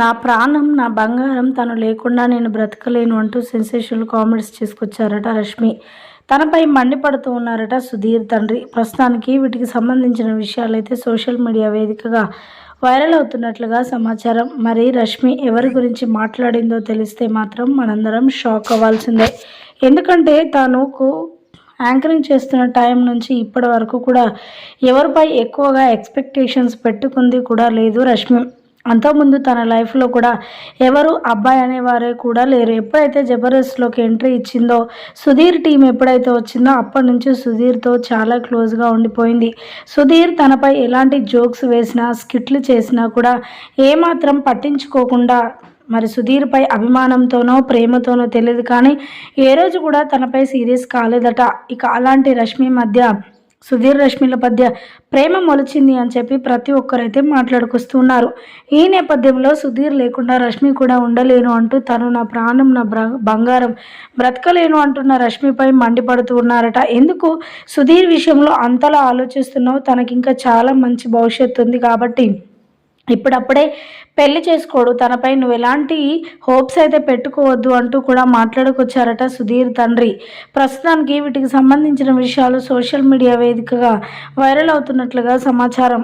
నా ప్రాణం నా బంగారం తను లేకుండా నేను బ్రతకలేను అంటూ సెన్సేషనల్ కామెంట్స్ చేసుకొచ్చారట రష్మి. తనపై మండిపడుతూ ఉన్నారట సుధీర్ తండ్రి. ప్రస్తుతానికి వీటికి సంబంధించిన విషయాలైతే సోషల్ మీడియా వేదికగా వైరల్ అవుతున్నట్లుగా సమాచారం. మరి రష్మి ఎవరి గురించి మాట్లాడిందో తెలిస్తే మాత్రం మనందరం షాక్ అవ్వాల్సిందే. ఎందుకంటే తనకు యాంకరింగ్ చేస్తున్న టైం నుంచి ఇప్పటి వరకు కూడా ఎవరిపై ఎక్కువగా ఎక్స్పెక్టేషన్స్ పెట్టుకుంది కూడా లేదు రష్మి. అంతకుముందు తన లైఫ్లో కూడా ఎవరు అబ్బాయి అనేవారే కూడా లేరు. ఎప్పుడైతే జబర్దస్త్లోకి ఎంట్రీ ఇచ్చిందో సుధీర్ టీం ఎప్పుడైతే వచ్చిందో అప్పటి నుంచి సుధీర్తో చాలా క్లోజ్గా ఉండిపోయింది. సుధీర్ తనపై ఎలాంటి జోక్స్ వేసినా స్కిట్లు చేసినా కూడా ఏమాత్రం పట్టించుకోకుండా మరి సుధీర్పై అభిమానంతోనో ప్రేమతోనో తెలియదు కానీ ఏ రోజు కూడా తనపై సీరియస్ కాలేదట. ఇక అలాంటి రష్మి మధ్య సుధీర్ రష్మిల మధ్య ప్రేమ మొలిచింది అని చెప్పి ప్రతి ఒక్కరైతే మాట్లాడుకొస్తున్నారు. ఈ నేపథ్యంలో సుధీర్ లేకుండా రష్మి కూడా ఉండలేను అంటూ తను నా ప్రాణం నా బ్ర- బంగారం బ్రతకలేను అంటున్న రష్మిపై మండిపడుతూ ఉన్నారట. ఎందుకు? సుధీర్ విషయంలో అంతలా ఆలోచిస్తున్నావు తనకి ఇంకా చాలా మంచి భవిష్యత్తు ఉంది కాబట్టి. ఇప్పుడప్పుడే పెళ్ళి చేసుకోడు. తనపై నువ్వు ఎలాంటి హోప్స్ అయితే పెట్టుకోవద్దు అంటూ కూడా మాట్లాడుకొచ్చారట సుధీర్ తండ్రి. ప్రస్తుతానికి వీటికి సంబంధించిన విషయాలు సోషల్ మీడియా వేదికగా వైరల్ అవుతున్నట్లుగా సమాచారం.